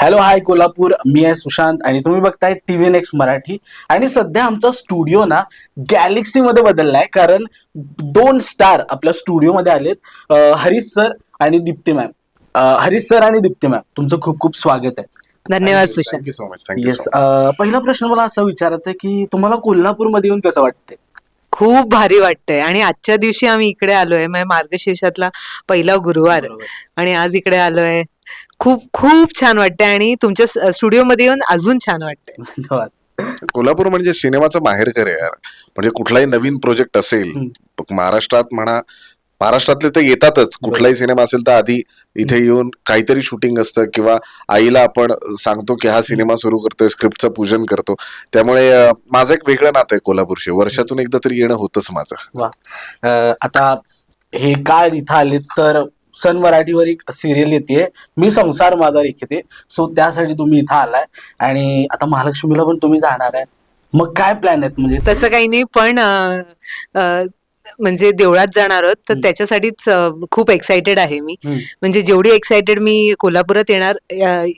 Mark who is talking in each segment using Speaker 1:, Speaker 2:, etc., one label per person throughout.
Speaker 1: Hello hi Kolhapur. मी आहे सुशांत आणि तुम्ही बघताय टीव्ही नेक्स्ट मराठी. आणि सध्या आमचा स्टुडिओ ना गॅलेक्सी मध्ये बदललाय कारण दोन स्टार आपल्या स्टुडिओमध्ये आलेत हरीश सर आणि दीप्ती मॅम. हरीश सर आणि दीप्ती मॅम तुमचं खूप खूप स्वागत आहे.
Speaker 2: धन्यवाद Sushant.
Speaker 3: Thank you so much thank you
Speaker 1: yes पहिला प्रश्न मला असा विचारायचा आहे की तुम्हाला कोल्हापूरमध्ये येऊन कसं वाटतंय?
Speaker 2: खूप भारी वाटतंय. आणि आजच्या दिवशी आम्ही इकडे आलोय म्हणजे मार्गशीर्षातला पहिला गुरुवार. आणि आज इकडे आलोय. खूप खूप छान वाटतंय आणि तुमच्या स्टुडिओ मध्ये येऊन अजून छान वाटतंय.
Speaker 1: धन्यवाद.
Speaker 3: कोल्हापूर म्हणजे सिनेमाचं माहेरघर आहे यार. म्हणजे कुठलाही नवीन प्रोजेक्ट असेल महाराष्ट्रात म्हणा महाराष्ट्रातले तर येतातच. कुठलाही सिनेमा असेल तर आधी इथे येऊन काहीतरी शूटिंग असतं किंवा आईला आपण सांगतो की हा सिनेमा सुरू करतोय स्क्रिप्टचं पूजन करतो. त्यामुळे अं, माझं एक वेगळं नातं आहे कोल्हापूरशी. वर्षातून एकदा तरी येणं होतच माझं.
Speaker 1: वा. अं, आता हे काय इथं आले तर सन मराठीवर एक सिरियल येते मी संसार माझा रेखते. सो त्यासाठी तुम्ही इथं आलाय. आणि आता महालक्ष्मीला पण तुम्ही जाणार आहे. मग काय प्लॅन आहेत? म्हणजे
Speaker 2: तसं काही नाही पण अं, अं, म्हणजे देवळात जाणार आहोत तर त्याच्यासाठीच खूप एक्साइटेड आहे मी. म्हणजे जेवढी एक्साइटेड मी कोल्हापुरात येणार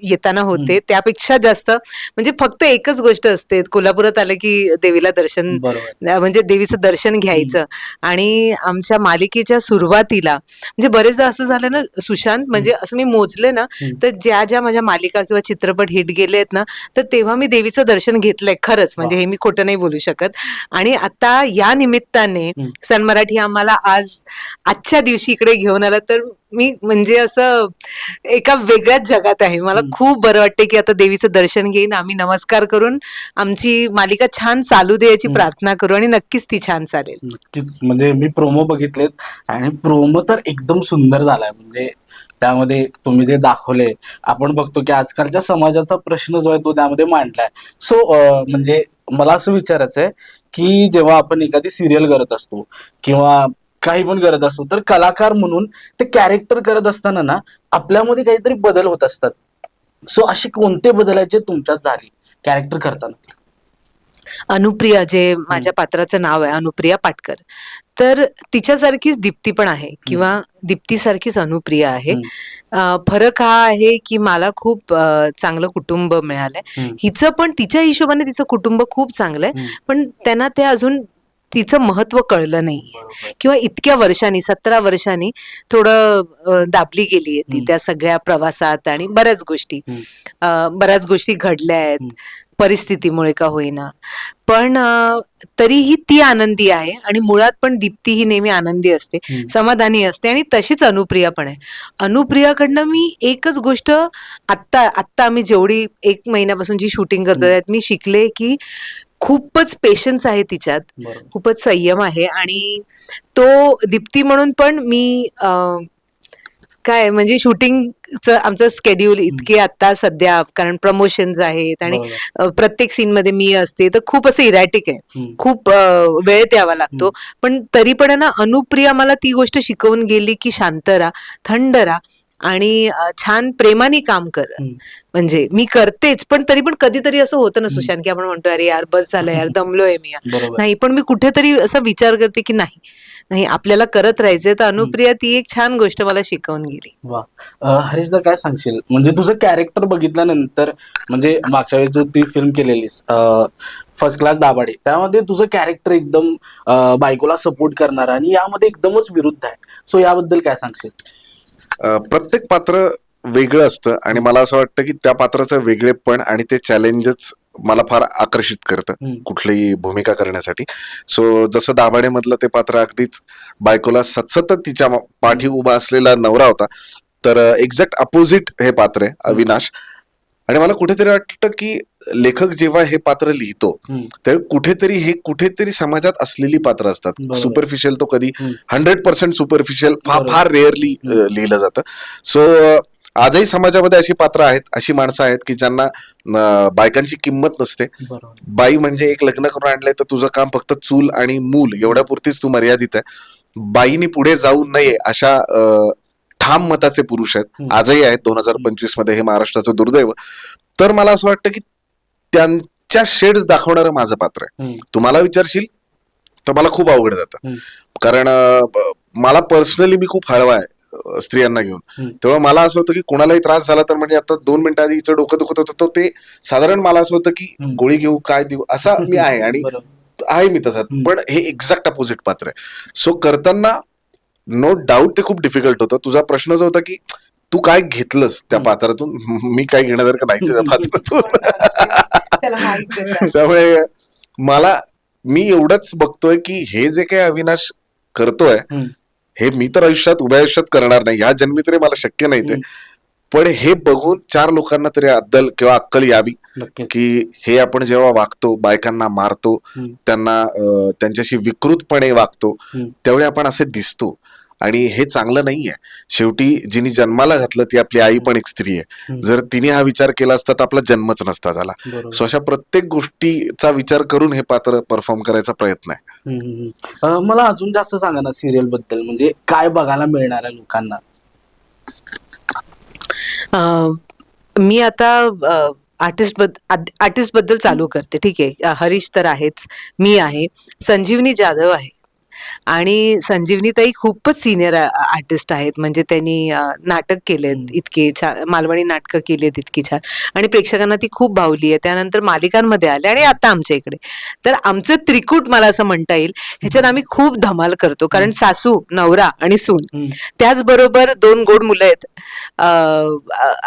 Speaker 2: येताना होते त्यापेक्षा जास्त म्हणजे फक्त एकच गोष्ट असते कोल्हापुरात आलं की देवीला दर्शन म्हणजे देवीचं दर्शन घ्यायचं. आणि आमच्या मालिकेच्या सुरुवातीला म्हणजे बरेचदा असं झालं ना सुशांत म्हणजे असं मी मोजले ना तर ज्या ज्या माझ्या मालिका किंवा चित्रपट हिट गेले आहेत ना तर तेव्हा मी देवीचं दर्शन घेतलंय खरंच म्हणजे हे मी खोटं नाही बोलू शकत. आणि आता या निमित्ताने सन मराठी आम्हाला आज आजच्या दिवशी इकडे घेऊन आला. तर मी म्हणजे असं एका वेगळ्याच जगात आहे. मला खूप बरं वाटते की आता देवीचं दर्शन घेईन. आम्ही नमस्कार करून आमची मालिका छान चालू दे याची प्रार्थना करू आणि नक्कीच ती छान चालेल.
Speaker 1: नक्कीच. म्हणजे मी प्रोमो बघितलेत आणि प्रोमो तर एकदम सुंदर झालाय. म्हणजे त्यामध्ये तुम्ही जे दाखवले आपण बघतो की आजकालच्या समाजाचा प्रश्न जो आहे तो त्यामध्ये मांडलाय. सो म्हणजे मला असं विचारायचं आहे की जेव्हा आपण एखादी सिरियल करत असतो किंवा काही पण करत असतो तर कलाकार म्हणून ते कॅरेक्टर करत असताना ना आपल्यामध्ये काहीतरी बदल होत असतात. सो असे कोणते बदल आहेत जे तुमच्यात झाले कॅरेक्टर करताना?
Speaker 2: अनुप्रिया जे माझ्या पात्राचं नाव आहे अनुप्रिया पाटकर. तर तिच्यासारखीच दीप्ती पण आहे किंवा दीप्तीसारखीच अनुप्रिया आहे. फरक हा आहे की मला खूप चांगलं कुटुंब मिळालंय. हिचं पण तिच्या हिशोबाने तिचं कुटुंब खूप चांगलं आहे. पण त्यांना ते अजून तिचं महत्त्व कळलं नाहीये. किंवा इतक्या वर्षांनी सतरा वर्षांनी थोडं दाबली गेली आहे ती. त्या सगळ्या प्रवासात आणि बऱ्याच गोष्टी. बऱ्याच गोष्टी घडल्या आहेत. परिस्थितीमुळे का होईना. पण तरीही ती आनंदी आहे आणि मुळात पण दीप्ती ही नेहमी आनंदी असते. समाधानी असते आणि तशीच अनुप्रिया पण आहे. अनुप्रियाकडनं मी एकच गोष्ट आत्ता आत्ता आम्ही जेवढी एक महिन्यापासून जी शूटिंग करतो त्यात मी शिकले की खूपच पेशन्स आहे तिच्यात. खूपच संयम आहे आणि तो दीप्ती म्हणून पण मी काय म्हणजे शूटिंगचं आमचं स्केड्यूल इतके आता सध्या कारण प्रमोशन्स आहेत आणि प्रत्येक सीन मध्ये मी असते तर खूप असं इरॅटिक आहे. खूप वेळ द्यावा लागतो. पण तरी पण ना अनुप्रिया मला ती गोष्ट शिकवून गेली की शांत राहा थंड राहा. आणि छान प्रेमाने काम कर. म्हणजे मी करतेच पण तरी पण कधीतरी असं होतं ना सुशांत की आपण म्हणतो अरे यार बस झालं यार दमलोय मी. नाही पण मी कुठेतरी असा विचार करते की नाही नाही आपल्याला करत राहायचंय. तर अनुप्रिया ती एक छान गोष्ट मला शिकवून गेली.
Speaker 1: हरीशदा काय सांगशील? म्हणजे तुझं कॅरेक्टर बघितल्यानंतर म्हणजे मागच्या वेळेस ती फिल्म केलेलीस फर्स्ट क्लास दाबाडे त्यामध्ये तुझं कॅरेक्टर एकदम बायकोला सपोर्ट करणार आणि यामध्ये एकदमच विरुद्ध आहे. सो याबद्दल काय सांगशील?
Speaker 3: प्रत्येक पात्र वेगळं असतं आणि मला असं वाटतं की त्या पात्राचं वेगळेपण आणि ते चॅलेंजच मला फार आकर्षित करतं. कुठलीही भूमिका करण्यासाठी. सो जसं दाभाडे मधलं ते पात्र अगदीच बायकोला सत- सतत तिच्या पाठी उभा असलेला नवरा होता. तर एक्झॅक्ट अपोजिट हे पात्र आहे अविनाश. आणि मला कुठेतरी वाटतं की लेखक जेव्हा हे पात्र लिहितो. तर कुठेतरी हे कुठेतरी समाजात असलेली पात्र असतात. सुपरफिशियल तो कधी. हंड्रेड पर्सेंट सुपरफिशियल फार. फार रेअरली लिहिलं जातं सो आजही समाजामध्ये अशी पात्र आहेत अशी माणसं आहेत की ज्यांना बायकांची किंमत नसते बाई म्हणजे एक लग्न करून आणलंय तर तुझं काम फक्त चूल आणि मूल एवढ्यापुरतीच तू मर्यादित आहे बाईनी पुढे जाऊ नये अशा ठाम मताचे पुरुष आहेत. आजही आहेत दोन हजार पंचवीसमध्ये हे महाराष्ट्राचं दुर्दैव तर मला असं वाटतं की त्यांच्या शेड्स दाखवणारं माझं पात्र आहे. तुम्हाला विचारशील तर मला खूप अवघड जातं. कारण मला पर्सनली मी खूप हळवा आहे स्त्रियांना घेऊन. तेव्हा मला असं होतं की कोणालाही त्रास झाला तर म्हणजे आता दोन मिनिटं आधी हिचं डोकं दुखत होतं ते साधारण मला असं होतं की. गोळी घेऊ काय देऊ असा मी आहे आणि आहे मी तसा. पण हे एक्झॅक्ट अपोजिट पात्र आहे सो करताना नो डाऊट ते खूप डिफिकल्ट होतं तुझा प्रश्न जो होता की तू काय घेतलंस त्या. पात्रातून मी काय घेण्यासारखं नाहीच आहे त्या पात्रातून. त्यामुळे मला मी एवढंच बघतोय की हे जे काही अविनाश करतोय. हे मी तर आयुष्यात उभ्या आयुष्यात करणार नाही ह्या जन्मी तरी मला शक्य नाही ते. पण हे बघून चार लोकांना तरी अद्दल किंवा अक्कल यावी की हे आपण जेव्हा वागतो बायकांना मारतो. त्यांना त्यांच्याशी विकृतपणे वागतो. त्यावेळी आपण असे दिसतो आणि हे चांगलं नाहीये. शेवटी जिने जन्माला घातलं ती आपली आई पण एक स्त्री आहे. जर तिने हा विचार केला असता तर आपला जन्मच नसता झाला. सो अशा प्रत्येक गोष्टीचा विचार करून हे पात्र परफॉर्म करायचा प्रयत्न आहे.
Speaker 1: हम्म, हम्म, हम्म. अं, मला अजून जास्त सांगा ना सिरियलबद्दल. म्हणजे काय बघायला मिळणार आहे लोकांना?
Speaker 2: अं, मी आता आर्टिस्ट बद्द आर्टिस्टबद्दल चालू करते. ठीक आहे. हरीश तर आहेच. मी आहे. संजीवनी जाधव आहे. आणि संजीवनी ताई खूपच सिनियर आर्टिस्ट आहेत. म्हणजे त्यांनी नाटक केलेत. इतके छान मालवणी नाटकं केलीत इतकी छान. आणि प्रेक्षकांना ती खूप भावली आहे. त्यानंतर मालिकांमध्ये आले आणि आता आमच्या इकडे. तर आमचं त्रिकूट मला असं म्हणता येईल. ह्याच्यात आम्ही खूप धमाल करतो. कारण सासू नवरा आणि सून. त्याचबरोबर दोन गोड मुलं आहेत.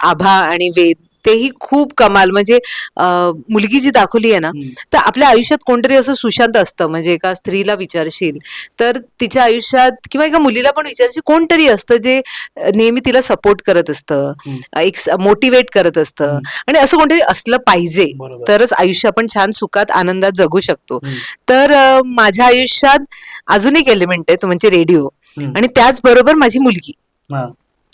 Speaker 2: आभा आणि वेद. तेही खूप कमाल म्हणजे मुलगी जी दाखवली आहे ना. तर आपल्या आयुष्यात कोणतरी असं सुशांत असतं म्हणजे एका स्त्रीला विचारशील तर तिच्या आयुष्यात किंवा एका मुलीला पण विचारशील कोणतरी असतं जे नेहमी तिला सपोर्ट करत असतं. एक मोटिवेट करत असतं. आणि असं कोणतरी असलं पाहिजे. तरच आयुष्य आपण छान सुखात आनंदात जगू शकतो. तर माझ्या आयुष्यात अजून एक एलिमेंट आहे तो म्हणजे रेडिओ. आणि त्याचबरोबर माझी मुलगी.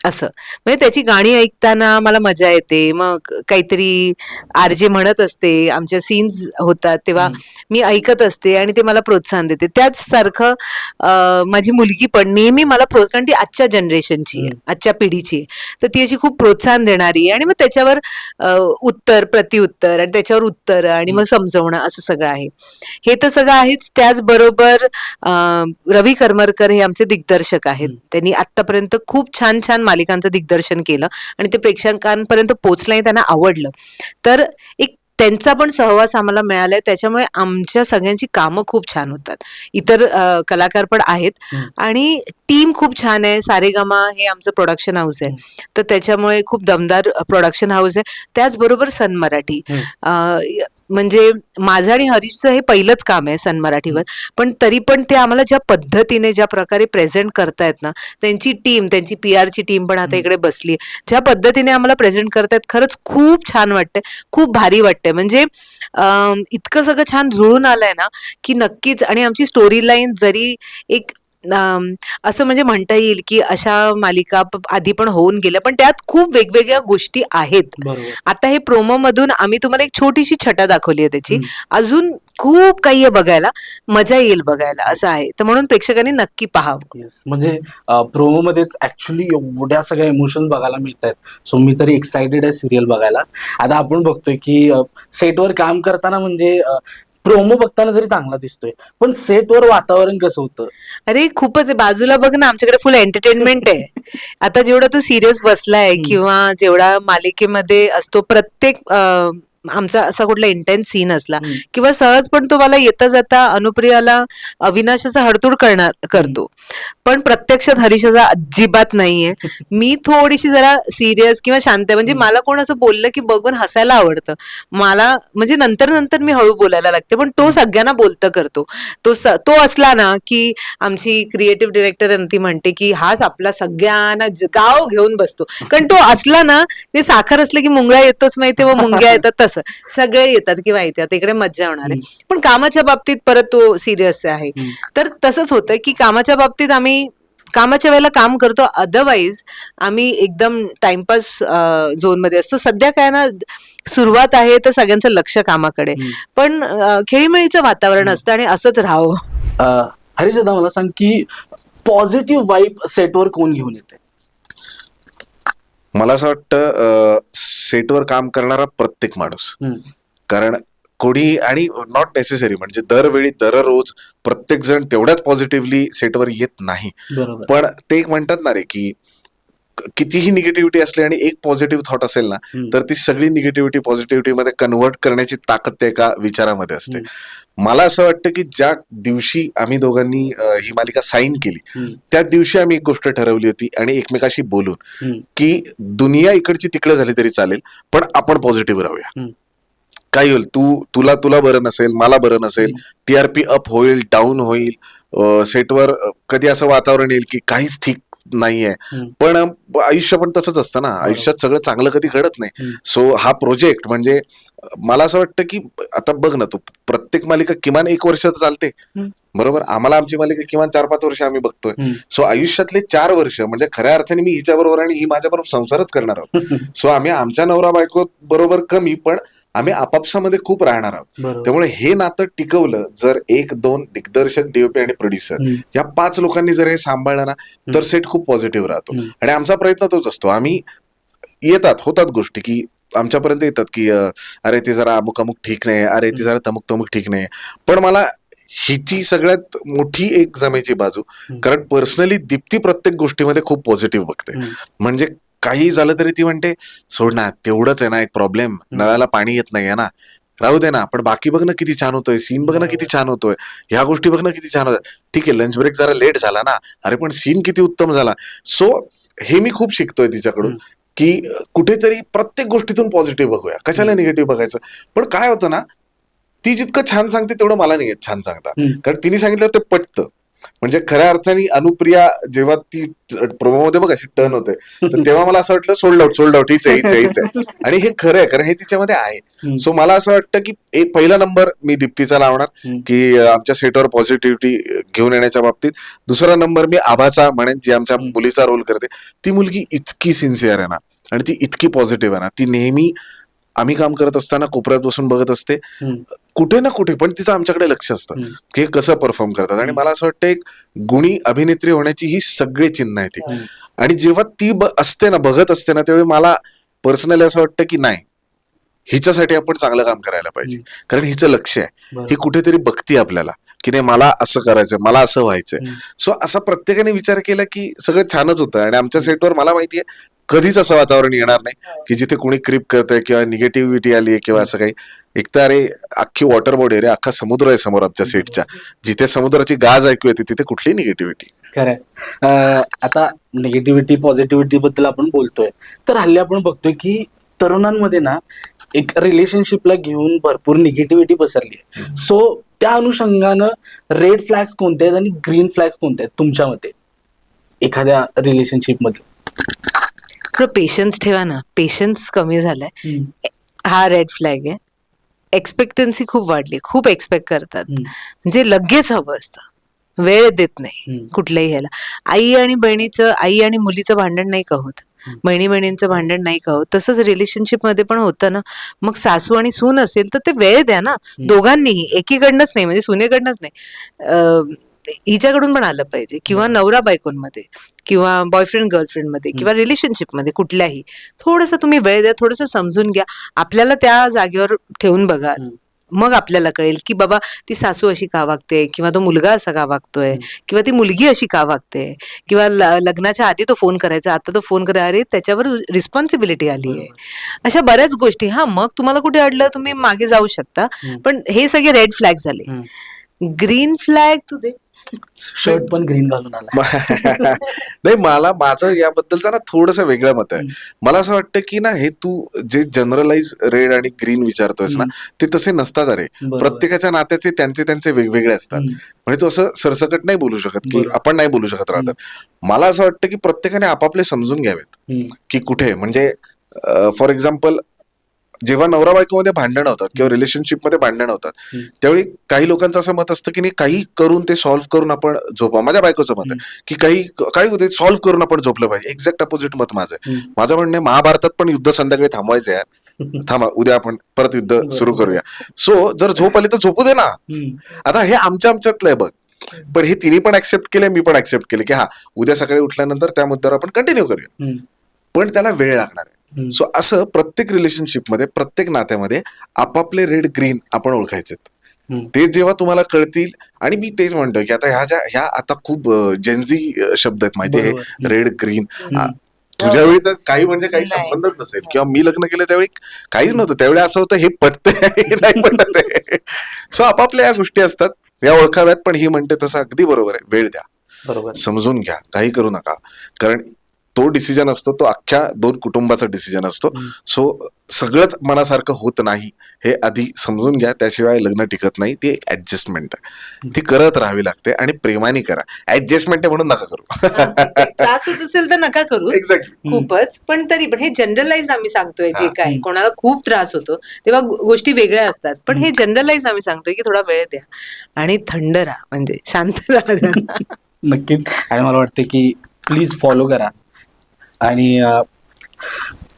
Speaker 2: असं. म्हणजे त्याची गाणी ऐकताना मला मजा येते. मग काहीतरी आरजे म्हणत असते आमच्या सीन्स होतात तेव्हा. मी ऐकत असते आणि ते मला प्रोत्साहन देते. त्याच सारखं माझी मुलगी पण नेहमी मला कारण ती आजच्या जनरेशनची. आजच्या पिढीची आहे. तर ती अशी खूप प्रोत्साहन देणारी आहे आणि मग त्याच्यावर उत्तर प्रतिउत्तर आणि त्याच्यावर उत्तर आणि मग समजवणं असं सगळं आहे. हे तर सगळं आहेच. त्याचबरोबर रवी करमरकर हे आमचे दिग्दर्शक आहेत. त्यांनी आतापर्यंत खूप छान छान मालिकांचं दिग्दर्शन केलं आणि ते प्रेक्षकांपर्यंत पोहोचलं आणि त्यांना आवडलं. तर एक त्यांचा पण सहवास आम्हाला मिळालाय. त्याच्यामुळे आमच्या सगळ्यांची कामं खूप छान होतात. इतर कलाकार पण आहेत. आणि टीम खूप छान आहे. सारेगामा हे आमचं प्रोडक्शन हाऊस आहे. तर त्याच्यामुळे खूप दमदार प्रोडक्शन हाऊस आहे. त्याचबरोबर सन मराठी. म्हणजे माझं आणि हरीशचं हे पहिलंच काम आहे सन मराठीवर. पण तरी पण ते आम्हाला ज्या पद्धतीने ज्या प्रकारे प्रेझेंट करतायत ना त्यांची टीम त्यांची पी आरची टीम पण आता इकडे बसली ज्या पद्धतीने आम्हाला प्रेझेंट करतायत खरंच खूप छान वाटतंय. खूप भारी वाटतंय. म्हणजे इतकं सगळं छान जुळून आलंय ना की नक्कीच आणि आमची स्टोरी लाईन जरी एक असं म्हणजे म्हणता येईल की अशा मालिका आधी पण होऊन गेल्या पण त्यात खूप वेगवेगळ्या गोष्टी आहेत. आता हे प्रोमो मधून आम्ही तुम्हाला एक छोटीशी छटा दाखवली आहे त्याची. अजून खूप काही आहे बघायला मजा येईल बघायला असं आहे. तर म्हणून प्रेक्षकांनी नक्की पाहावं.
Speaker 1: म्हणजे प्रोमो मध्येच ऍक्च्युली एवढ्या सगळ्या इमोशन्स बघायला मिळत आहेत सो मी तरी एक्साइटेड आहे सिरियल बघायला. आता आपण बघतोय की सेटवर काम करताना म्हणजे प्रोमो बघताना तरी चांगला दिसतोय. पण सेटवर वातावरण कसं होतं?
Speaker 2: अरे खूपच आहे. बाजूला बघ ना आमच्याकडे फुल एंटरटेनमेंट आहे. आता जेवढा तो सिरियस बसलाय. किंवा जेवढा मालिकेमध्ये असतो प्रत्येक अं, आमचा असा कुठला इंटेन्स सीन असला. किंवा सहज पण तो मला येता जाता अनुप्रियाला अविनाशाचा हडतूड करणार करतो. पण प्रत्यक्षात हरीशाचा अजिबात नाहीये. मी थोडीशी जरा सिरियस किंवा शांत आहे. म्हणजे. मला कोण असं बोललं की बघून हसायला आवडतं. मला म्हणजे नंतर नंतर मी हळू बोलायला लागते. पण तो सगळ्यांना बोलतं करतो. तो तो असला ना की आमची क्रिएटिव्ह डिरेक्टर ती म्हणते की हाच आपला सगळ्यांना गाव घेऊन बसतो. कारण तो असला ना साखर असले की मुंगळा येतोच माहिती व मुंग्या येतात तसं. सगळे येतात की माहिती आता इकडे मज्जा होणार आहे. पण कामाच्या बाबतीत परत तो सिरियस आहे. तर तसंच होतं की कामाच्या बाबतीत आम्ही कामाच्या वेळेला काम करतो. अदरवाईज आम्ही एकदम टाइमपास झोनमध्ये असतो. सध्या काय ना सुरुवात आहे तर सगळ्यांचं लक्ष कामाकडे. पण खेळीमेळीचं वातावरण असतं आणि असंच राहावं.
Speaker 1: दादा मला सांग की पॉझिटिव्ह वाईब सेटवर कोण घेऊन येते
Speaker 3: मला असं वाटतं सेटवर काम करणारा प्रत्येक माणूस. कारण कोणी आणि नॉट नेसेसरी म्हणजे दरवेळी दररोज प्रत्येक जण तेवढ्याच पॉझिटिव्हली सेटवर येत नाही. पण ते एक म्हणतात ना रे क- कितीही निगेटिव्हिटी असली आणि एक पॉझिटिव्ह थॉट असेल ना. तर ती सगळी निगेटिव्हिटी पॉझिटिव्हिटी मध्ये कन्व्हर्ट करण्याची ताकद त्या एका विचारामध्ये असते मला असं वाटतं की ज्या दिवशी आम्ही दोघांनी ही मालिका साईन केली. त्या दिवशी आम्ही एक गोष्ट ठरवली होती आणि एकमेकाशी बोलून. की दुनिया इकडची तिकडे झाली तरी चालेल पण आपण पॉझिटिव्ह राहूया. काही होईल तू तुला तुला बरं नसेल मला बरं नसेल टीआरपी अप होईल डाऊन होईल सेटवर कधी असं वातावरण येईल की काहीच ठीक नाहीये. पण आयुष्य पण तसंच असतं ना आयुष्यात सगळं चांगलं कधी घडत नाही. सो हा प्रोजेक्ट म्हणजे मला असं वाटतं की आता बघ ना तू प्रत्येक मालिका किमान एक वर्ष चालते. बरोबर आम्हाला आमची मालिका किमान चार पाच वर्ष आम्ही बघतोय. सो आयुष्यातले चार वर्ष म्हणजे खऱ्या अर्थाने मी हिच्या बरोबर आणि ही माझ्या बरोबर संसारच करणार आहोत सो आम्ही आमच्या नवरा बायको बरोबर कमी पण आम्ही आपापसामध्ये खूप राहणार आहोत. त्यामुळे हे नातं टिकवलं जर एक दोन दिग्दर्शक डीओपी आणि प्रोड्युसर. या पाच लोकांनी जर हे सांभाळलं ना तर सेट खूप पॉझिटिव्ह राहतो. आणि आमचा प्रयत्न तोच असतो. आम्ही येतात होतात गोष्टी की आमच्यापर्यंत येतात की अरे ते जरा अमुक अमुक ठीक नाही अरे ते जरा तमुक तमुक ठीक नाही. पण मला हिची सगळ्यात मोठी एक जमेची बाजू कारण पर्सनली दीप्ती प्रत्येक गोष्टीमध्ये खूप पॉझिटिव्ह बघते. म्हणजे काही झालं तरी ती म्हणते सोड ना तेवढंच आहे ना एक प्रॉब्लेम नळाला पाणी येत नाहीये ना. राहू दे ना पण बाकी बघ ना किती छान होतोय सीन बघ ना किती छान होतोय. ह्या गोष्टी बघ ना किती छान होत्या. ठीक आहे लंच ब्रेक जरा लेट झाला ना. अरे पण सीन किती उत्तम झाला. सो हे मी खूप शिकतोय तिच्याकडून की कुठेतरी प्रत्येक गोष्टीतून पॉझिटिव्ह बघूया. कशाला निगेटिव्ह बघायचं? पण काय होतं ना ती जितकं छान सांगते तेवढं मला नाही छान सांगता. कारण तिने सांगितलं ते पटतं. म्हणजे खऱ्या अर्थाने अनुप्रिया जेव्हा ती प्रोमो मध्ये बघ अशी टर्न होते तर तेव्हा मला असं वाटलं सोल्ड आउट सोल्ड आउट हीच आहे हीच आहे हीच आहे आणि हे खरं आहे कारण हे तिच्यामध्ये आहे. सो मला असं वाटतं की एक पहिला नंबर मी दीप्तीचा लावणार. की आमच्या सेटवर पॉझिटिव्हिटी घेऊन येण्याच्या बाबतीत दुसरा नंबर मी आभाचा म्हणेन जी आमच्या. मुलीचा रोल करते ती मुलगी इतकी सिन्सिअर आहे ना आणि ती इतकी पॉझिटिव्ह आहे ना ती नेहमी आम्ही काम करत असताना कोपऱ्यात बसून बघत असते. कुठे ना कुठे पण तिचं आमच्याकडे लक्ष असतं. की हे कसं परफॉर्म करतात आणि मला असं वाटतं एक गुणी अभिनेत्री होण्याची ही सगळे चिन्ह आहे ती. आणि जेव्हा ती असते ना बघत असते ना त्यावेळी मला पर्सनली असं वाटतं की नाही हिच्यासाठी आपण चांगलं काम करायला पाहिजे कारण हिचं लक्ष आहे. ही कुठेतरी बघती आपल्याला की नाही मला असं करायचंय मला असं व्हायचंय. सो असा प्रत्येकाने विचार केला की सगळं छानच होतं आणि आमच्या सेटवर मला माहितीये कधीच असं वातावरण येणार नाही की जिथे कुणी क्रिप करतंय किंवा निगेटिव्हिटी आली आहे किंवा असं काही. एक तर अरे अख्खी वॉटर बॉडी आहे रे अख्खा समुद्र आहे समोर आमच्या सेटच्या जिथे समुद्राची गाज ऐकू येते तिथे कुठली निगेटिव्हिटी
Speaker 1: खरंय अं, आता निगेटिव्हिटी पॉझिटिव्हिटी बद्दल आपण बोलतोय. तर हल्ली आपण बघतोय की तरुणांमध्ये ना एक रिलेशनशिपला घेऊन भरपूर निगेटिव्हिटी पसरली आहे. सो त्या अनुषंगानं रेड फ्लॅग्स कोणते आहेत आणि ग्रीन फ्लॅग्स कोणते आहेत तुमच्या मते एखाद्या
Speaker 2: रिलेशनशिपमध्ये पेशन्स ठेवा ना. पेशन्स कमी झालाय. हा रेड फ्लॅग आहे. एक्सपेक्टन्सी खूप वाढली. खूप एक्सपेक्ट करतात. म्हणजे लगेच हवं असतं. वेळ देत नाही. कुठल्याही ह्याला. आई आणि बहिणीचं आई आणि मुलीचं भांडण नाही का होत? बहिणी बहिणींचं भांडण नाही का होत? तसंच रिलेशनशिपमध्ये पण होतं ना. मग सासू आणि सून असेल तर ते वेळ द्या ना. दोघांनीही. एकीकडनंच नाही. म्हणजे सुनेकडनंच नाही. हिच्याकडून पण आलं पाहिजे. किंवा नवरा बायकोंमध्ये किंवा बॉयफ्रेंड गर्लफ्रेंडमध्ये किंवा रिलेशनशिपमध्ये कुठल्याही. थोडस तुम्ही वेळ द्या थोडस समजून घ्या. आपल्याला त्या जागेवर ठेवून बघा. मग आपल्याला कळेल की बाबा ती सासू अशी का वागते? किंवा तो मुलगा असा का वागतोय? किंवा ती मुलगी अशी का वागते? किंवा लग्नाच्या आधी तो फोन करायचा आता तो फोन करा अरे त्याच्यावर रिस्पॉन्सिबिलिटी आली आहे. अशा बऱ्याच गोष्टी. हा मग तुम्हाला कुठे अडलं तुम्ही मागे जाऊ शकता. पण हे सगळे रेड फ्लॅग झाले ग्रीन फ्लॅग तू दे.
Speaker 1: शर्ट पण ग्रीन घालून आला
Speaker 3: नाही मला माझं याबद्दलचं ना थोडस वेगळं मत आहे. मला असं वाटतं की ना हे तू जे जनरलाइज रेड आणि ग्रीन विचारतोयस ना ते तसे नसतात अरे. प्रत्येकाच्या नात्याचे त्यांचे त्यांचे वेगवेगळे असतात. म्हणजे तू असं सरसकट नाही बोलू शकत की. आपण नाही बोलू शकत राहतात मला असं वाटतं की प्रत्येकाने आपापले समजून घ्यावेत. की कुठे. म्हणजे फॉर एक्झाम्पल जेव्हा नवरा बायकोमध्ये भांडण होतात किंवा रिलेशनशिपमध्ये भांडण होतात. त्यावेळी काही लोकांचं असं मत असतं की नाही काही करून ते सॉल्व्ह करून आपण झोपा माझ्या बायकोचं मत आहे की काही काही होते सॉल्व्ह करून आपण झोपलं पाहिजे. एक्झॅक्ट अपोजिट मत माझं आहे. माझं म्हणणं आहे महाभारतात पण युद्ध संध्याकाळी थांबवायचं यार. थांबा उद्या आपण परत युद्ध सुरू करूया. सो जर झोप आली तर झोपू दे ना. आता हे आमच्या आमच्यातलं आहे बघ. पण हे तिने पण ऍक्सेप्ट केले मी पण ऍक्सेप्ट केले की हा उद्या सकाळी उठल्यानंतर त्या मुद्द्यावर आपण कंटिन्यू करूया. पण त्याला वेळ लागणार आहे. सो असं प्रत्येक रिलेशनशिपमध्ये प्रत्येक नात्यामध्ये आपापले रेड ग्रीन आपण ओळखायचे. ते जेव्हा तुम्हाला कळतील आणि मी तेच म्हणतोय की आता ह्या ज्या ह्या आता खूप जेन्झी शब्द आहेत माहिती आहे. रेड ग्रीन तुझ्या वेळी तर काही म्हणजे काही. संबंधच नसेल. किंवा मी लग्न केलं त्यावेळी काहीच नव्हतं. त्यावेळी असं होतं हे पटतंय हे नाही पटत आहे. सो आपापल्या या गोष्टी असतात. या ओळखाव्यात पण ही म्हणते तसं अगदी बरोबर आहे. वेळ द्या.
Speaker 1: बरोबर.
Speaker 3: समजून घ्या. काही करू नका. कारण तो डिसिजन असतो तो अख्ख्या दोन कुटुंबाचा डिसिजन असतो. सो सगळंच मनासारखं होत नाही हे आधी समजून घ्या त्याशिवाय लग्न टिकत नाही ती ऍडजस्टमेंट आहे ती करत राहावी लागते आणि प्रेमाने करा. ऍडजस्टमेंट आहे म्हणून नका करू.
Speaker 2: त्रास होत असेल तर नका करू.
Speaker 3: एक्झॅक्टली
Speaker 2: खूपच. पण तरी पण हे जनरलाइज आम्ही सांगतोय जे
Speaker 3: हा.
Speaker 2: काय कोणाला खूप त्रास होतो तेव्हा गोष्टी वेगळ्या असतात. पण हे जनरलाइज आम्ही सांगतोय की थोडा वेळ द्या. आणि थंड राहा म्हणजे शांत राहा.
Speaker 1: नक्कीच. आणि मला वाटते की प्लीज फॉलो करा. आणि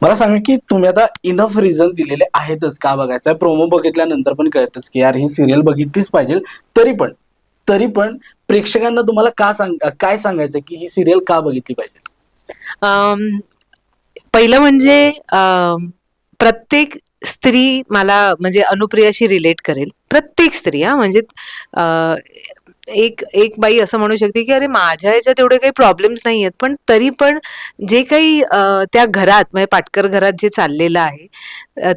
Speaker 1: मला सांगा की तुम्ही आता इनफ रिझन दिलेले आहेतच का बघायचं? प्रोमो बघितल्यानंतर पण कळतच की यार ही सिरियल बघितलीच पाहिजे. तरी पण तरी पण प्रेक्षकांना तुम्हाला का सांग काय सांगायचं की ही सिरियल का बघितली पाहिजे?
Speaker 2: पहिलं म्हणजे प्रत्येक स्त्री मला म्हणजे अनुप्रियाशी रिलेट करेल. प्रत्येक स्त्री हा म्हणजे एक एक बाई असं म्हणू शकते की अरे माझ्या ह्याच्यात एवढे काही प्रॉब्लेम्स नाही आहेत पण तरी पण जे काही त्या घरात म्हणजे पाटकर घरात जे चाललेलं आहे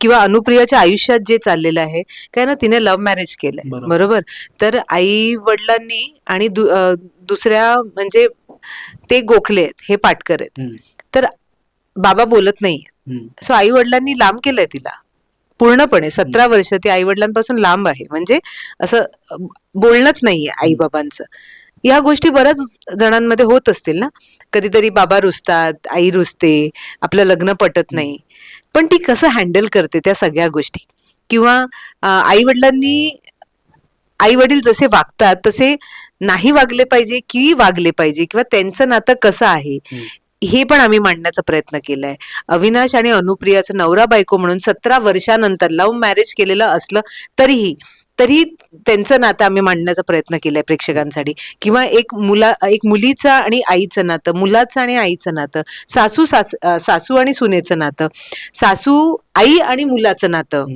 Speaker 2: किंवा अनुप्रियाच्या आयुष्यात जे चाललेलं आहे काय ना तिने लव्ह मॅरेज केलंय.
Speaker 1: बरोबर.
Speaker 2: तर आई वडिलांनी आणि दु- दुसऱ्या म्हणजे ते गोखले आहेत हे पाटकर आहेत. तर बाबा बोलत नाही सो आई वडिलांनी लांब केलंय तिला. पूर्णपणे सतरा वर्ष ती आई वडिलांपासून लांब आहे. म्हणजे असं बोलणंच नाहीये आई बाबांचं या गोष्टी बऱ्याच जणांमध्ये होत असतील ना? कधीतरी बाबा रुसतात आई रुसते आपलं लग्न पटत नाही. पण ती कसं हँडल करते त्या सगळ्या गोष्टी? किंवा आई वडिलांनी आई वडील जसे वागतात तसे नाही वागले पाहिजे की वागले पाहिजे? किंवा त्यांचं नातं कसं आहे. हे पण आम्ही मांडण्याचा प्रयत्न केलाय. अविनाश आणि अनुप्रियाचं नवरा बायको म्हणून सतरा वर्षानंतर लव्ह मॅरेज केलेलं असलं तरीही तरी त्यांचं नातं आम्ही मांडण्याचा प्रयत्न केलाय प्रेक्षकांसाठी. किंवा एक मुला एक मुलीचं आणि आईचं नातं मुलाचं आणि आईचं नातं सासू सास सासू आणि सुनेचं नातं सासू आई आणि मुलाचं नातं.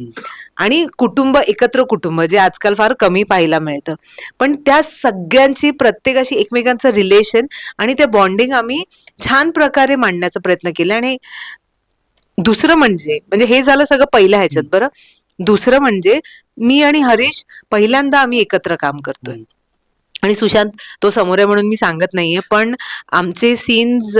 Speaker 2: आणि कुटुंब एकत्र कुटुंब जे आजकाल फार कमी पाहायला मिळतं. पण त्या सगळ्यांची प्रत्येकाशी एकमेकांचं रिलेशन आणि ते बॉन्डिंग आम्ही छान प्रकारे मांडण्याचा प्रयत्न केला. आणि दुसरं म्हणजे म्हणजे हे झालं सगळं पहिल्या ह्याच्यात बरं. दुसरं म्हणजे मी आणि हरीश पहिल्यांदा आम्ही एकत्र काम करतोय. आणि सुशांत तो समोर आहे म्हणून मी सांगत नाहीये पण आमचे सीन्स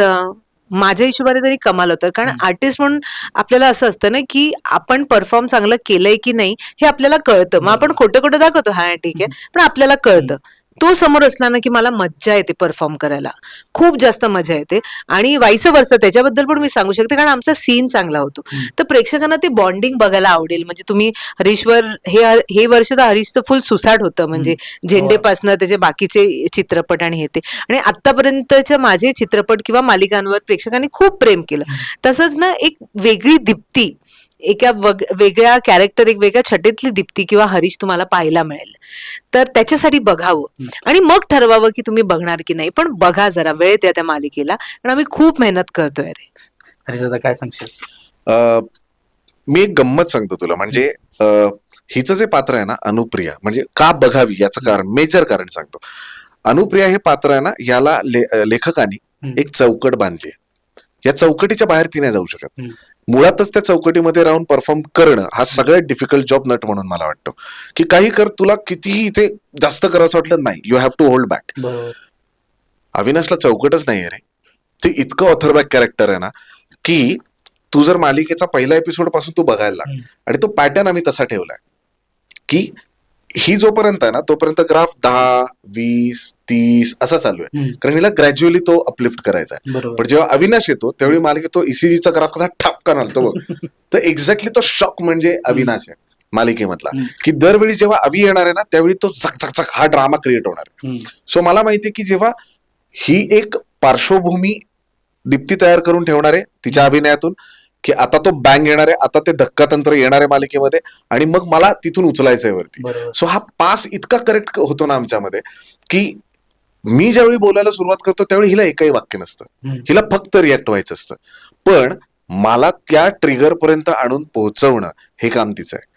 Speaker 2: माझ्या हिशोबाने तरी कमाल होतं कारण आर्टिस्ट म्हणून आपल्याला असं असतं ना की आपण परफॉर्म चांगलं केलंय की नाही हे आपल्याला कळतं. मग आपण खोटं खोटं दाखवतो. हा ठीक आहे. पण आपल्याला कळतं. तो समोर असला ना की मला मज्जा येते परफॉर्म करायला. खूप जास्त मजा येते. आणि वाईस वर्ष त्याच्याबद्दल पण मी सांगू शकते कारण आमचा सीन चांगला होतो. तर प्रेक्षकांना ते बॉन्डिंग बघायला आवडेल. म्हणजे तुम्ही हरीश्वर हे हे वर्ष तर हरीशचं फुल सुसाट होतं. म्हणजे झेंडेपासनं त्याचे बाकीचे चित्रपट आणि हे ते. आणि आतापर्यंतच्या माझे चित्रपट किंवा मालिकांवर प्रेक्षकांनी खूप प्रेम केलं. तसंच ना एक वेगळी दीप्ती एका वग- वेगळ्या कॅरेक्टर एक वेगळ्या छटेतली दीप्ती किंवा हरीश तुम्हाला पाहायला मिळेल. तर त्याच्यासाठी बघावं. आणि मग ठरवावं की तुम्ही बघणार की नाही. पण बघा जरा वेळ द्या त्या मालिकेला. कारण आम्ही खूप मेहनत करतोय रे.
Speaker 1: हरीश दादा काय सांगशील?
Speaker 3: मी एक गंमत सांगतो तुला. म्हणजे हिचं जे पात्र आहे ना अनुप्रिया म्हणजे का बघावी याचं कारण मेजर कारण सांगतो. अनुप्रिया हे पात्र आहे ना याला ले- लेखकाने. एक चौकट बांधली. या चौकटीच्या बाहेर ती नाही जाऊ शकत. मुळातच त्या चौकटीमध्ये राहून परफॉर्म करणं हा सगळ्यात डिफिकल्ट जॉब नट म्हणून मला वाटतो. की काही कर तुला कितीही इथे जास्त करावं वाटलं नाही. You have to hold back अविनाशला चौकटच नाहीये रे. ते इतकं ऑथरबॅक कॅरेक्टर आहे ना की तू जर मालिकेचा पहिला एपिसोडपासून तू बघायला लाग. आणि तो पॅटर्न आम्ही तसा ठेवलाय की ही जोपर्यंत आहे ना तोपर्यंत ग्राफ दहा वीस तीस असा चालू आहे. कारण हिला ग्रॅज्युअली तो अपलिफ्ट करायचा आहे पण जेव्हा अविनाश येतो त्यावेळी मालिकेत तो इसीजीचा ग्राफ कसा ठपका घालतो बघ तर एक्झॅक्टली तो शॉक म्हणजे अविनाश आहे मालिकेमधला. की दरवेळी जेव्हा अवि येणार आहे ना त्यावेळी तो झक झक झक हा ड्रामा क्रिएट होणार आहे. सो मला माहितीये की जेव्हा ही एक पार्श्वभूमी दीप्ती तयार करून ठेवणार आहे तिच्या अभिनयातून की आता तो बँग येणार आहे आता ते धक्कातंत्र येणार आहे मालिकेमध्ये आणि मग मला तिथून उचलायचं आहे वरती सो हा पास इतका करेक्ट होतो ना आमच्यामध्ये की मी ज्यावेळी बोलायला सुरुवात करतो त्यावेळी हिला एकही वाक्य नसतं. हिला फक्त रिॲक्ट व्हायचं असतं. पण मला त्या ट्रिगर पर्यंत आणून पोहोचवणं हे काम तिचं आहे.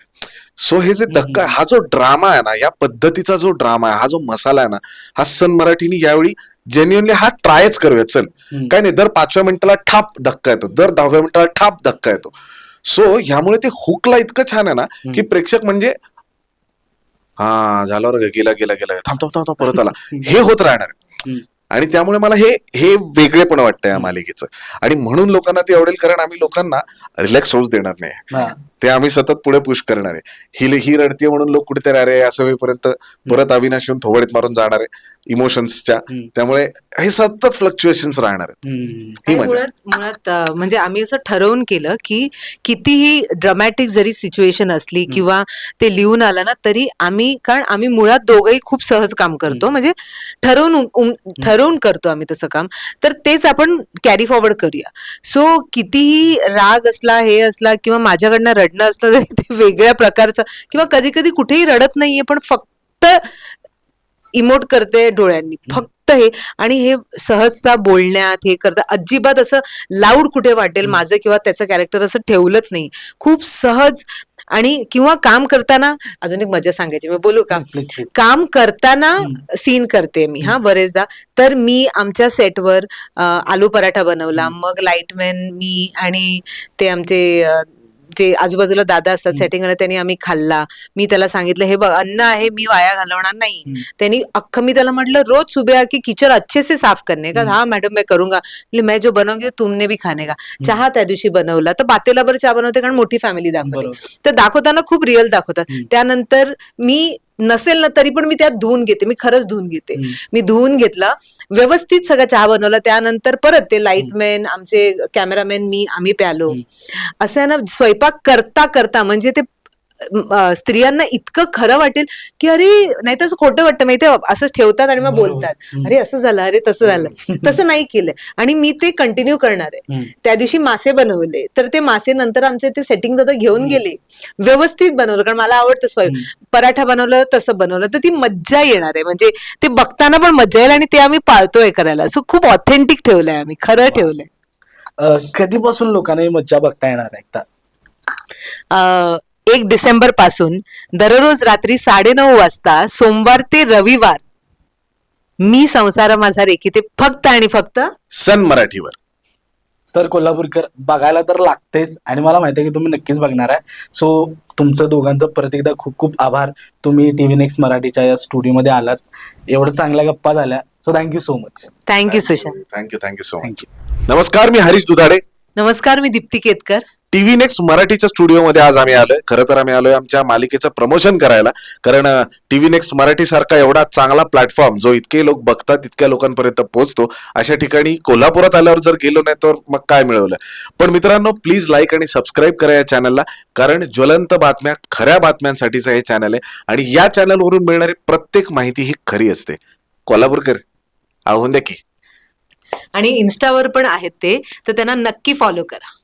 Speaker 3: सो हे जे धक्का हा जो ड्रामा आहे ना या पद्धतीचा जो ड्रामा आहे हा जो मसाला आहे ना हा सन मराठीने यावेळी जेन्युअनली हा ट्रायच करूया चल. काय नाही दर पाचव्या मिनिटाला ठाप धक्का येतो. दर दहाव्या मिनिटाला ठाप धक्का येतो. सो ह्यामुळे ते हुकला इतकं छान आहे ना की प्रेक्षक म्हणजे हा झालं गेला गेला गेला थांब थांब थांब थांब, परत आला. हे होत राहणार. आणि त्यामुळे मला हे हे वेगळेपण वाटतं या मालिकेचं. आणि म्हणून लोकांना ते आवडेल कारण आम्ही लोकांना रिलॅक्स होऊच देणार नाही. ते आम्ही सतत पुढे पुश करणार आहे. ही ही रडते म्हणून लोक कुठेतरी अरे असं होईपर्यंत परत अविनाश येऊन थोबडीत मारून जाणार आहे इमोशन्सच्या. त्यामुळे हे सतत फ्लक्च्युएशन्स राहणार आहेत. ही मजा
Speaker 2: मुळात म्हणजे आम्ही असं ठरवून केलं की कितीही ड्रामॅटिक जरी सिच्युएशन असली किंवा ते लिहून आलं ना तरी आम्ही कारण आम्ही मुळात दोघंही खूप सहज काम करतो. म्हणजे ठरवून ठरवून करतो आम्ही तसं काम. तर तेच आपण कॅरी फॉरवर्ड करूया. सो कितीही राग असला हे असला किंवा माझ्याकडनं रडणं असलं तरी ते वेगळ्या प्रकारचं. किंवा कधी कधी कुठेही रडत नाहीये पण फक्त इमोट करते डोळ्यांनी. फक्त हे. आणि हे सहजता बोलण्यात हे करता अजिबात असं लाऊड कुठे वाटेल माझं किंवा त्याचं कॅरेक्टर असं ठेवलंच नाही. खूप सहज आणि किंवा काम करताना अजून एक मजा सांगायची. मी बोलू का. काम करताना सीन करते मी. हा बरेचदा. तर मी आमच्या सेटवर आलू पराठा बनवला. मग लाईटमॅन मी आणि ते आमचे जे आजूबाजूला दादा असतात सेटिंग त्यांनी आम्ही खाल्ला. मी त्याला सांगितलं हे बघ अन्न आहे मी वाया घालवणार नाही. त्यांनी अख्खं मी त्याला म्हटलं रोज सुबह की किचन अच्छे से साफ करने का? हाँ मैडम मैं करूंगा. मैं जो बनाऊंगी वो तुमने भी खाने का. चहा त्या दिवशी बनवला. तर बातेला बरं चहा बनवते कारण मोठी फॅमिली
Speaker 1: बरोबर.
Speaker 2: तर दाखवताना खूप रिअल दाखवतात. त्यानंतर मी नसेल ना तरी पण मी त्यात धुवून घेते. मी खरंच धुवून घेते. मी धुवून घेतला. व्यवस्थित सगळा चहा बनवला. त्यानंतर परत ते लाईटमॅन आमचे कॅमेरामॅन मी आम्ही प्यालो. असं ना स्वयंपाक करता करता म्हणजे ते स्त्रियांना इतकं खरं वाटेल की अरे नाही तर खोटं वाटतं. माहितीये असं ठेवतात आणि मग. बोलतात. अरे असं झालं अरे तसं झालं. तसं नाही केलंय. आणि मी ते कंटिन्यू करणार आहे. त्या दिवशी मासे बनवले. तर ते मासे नंतर आमचे ते सेटिंग दादा घेऊन गेले. व्यवस्थित बनवलं कारण मला आवडतं स्वयं. पराठा बनवलं तसं बनवलं. तर ती मज्जा येणार आहे. म्हणजे ते बघताना पण मज्जा येईल आणि ते आम्ही पाळतोय करायला. सो खूप ऑथेंटिक ठेवलंय आम्ही. खरं ठेवलंय.
Speaker 1: कधीपासून लोकांना मज्जा बघता येणार आहे
Speaker 2: एक डिसेंबरपासून दररोज रात्री साडेनऊ वाजता सोमवार ते रविवार. मी संसार माझा रेखीते फक्त आणि फक्त
Speaker 3: सन मराठीवर.
Speaker 1: तर कोल्हापूरकर बघायला तर लागतेच आणि मला माहिती आहे की तुम्ही नक्कीच बघणार आहे. सो तुमचं दोघांचं परत एकदा खूप खूप आभार. तुम्ही टीव्ही नेक्स्ट मराठीच्या या स्टुडिओमध्ये आलात. एवढं चांगल्या गप्पा झाल्या. So thank you so much
Speaker 2: thank you Sushant
Speaker 3: thank you thank you so much नमस्कार मी हरीश दुधाडे.
Speaker 2: नमस्कार मी दीप्ती केतकर.
Speaker 3: टीव्ही नेक्स्ट मराठीच्या स्टुडिओमध्ये आज आम्ही आलोय. खरं तर आम्ही आलोय आमच्या मालिकेचं प्रमोशन करायला. कारण टीव्ही नेक्स्ट मराठी सारखा एवढा चांगला प्लॅटफॉर्म जो इतके लोक बघतात इतक्या लोकांपर्यंत पोहोचतो अशा ठिकाणी कोल्हापुरात आल्यावर जर गेलो नाही तर मग काय मिळवलं? पण मित्रांनो प्लीज लाईक आणि सबस्क्राईब करा या चॅनलला कारण ज्वलंत बातम्या खऱ्या बातम्यांसाठीचं हे चॅनल आहे. आणि या चॅनलवरून मिळणारी प्रत्येक माहिती ही खरी असते. कोल्हापूरकर आहोन द्या की.
Speaker 2: आणि इन्स्टावर पण आहेत ते. तर त्यांना नक्की फॉलो करा.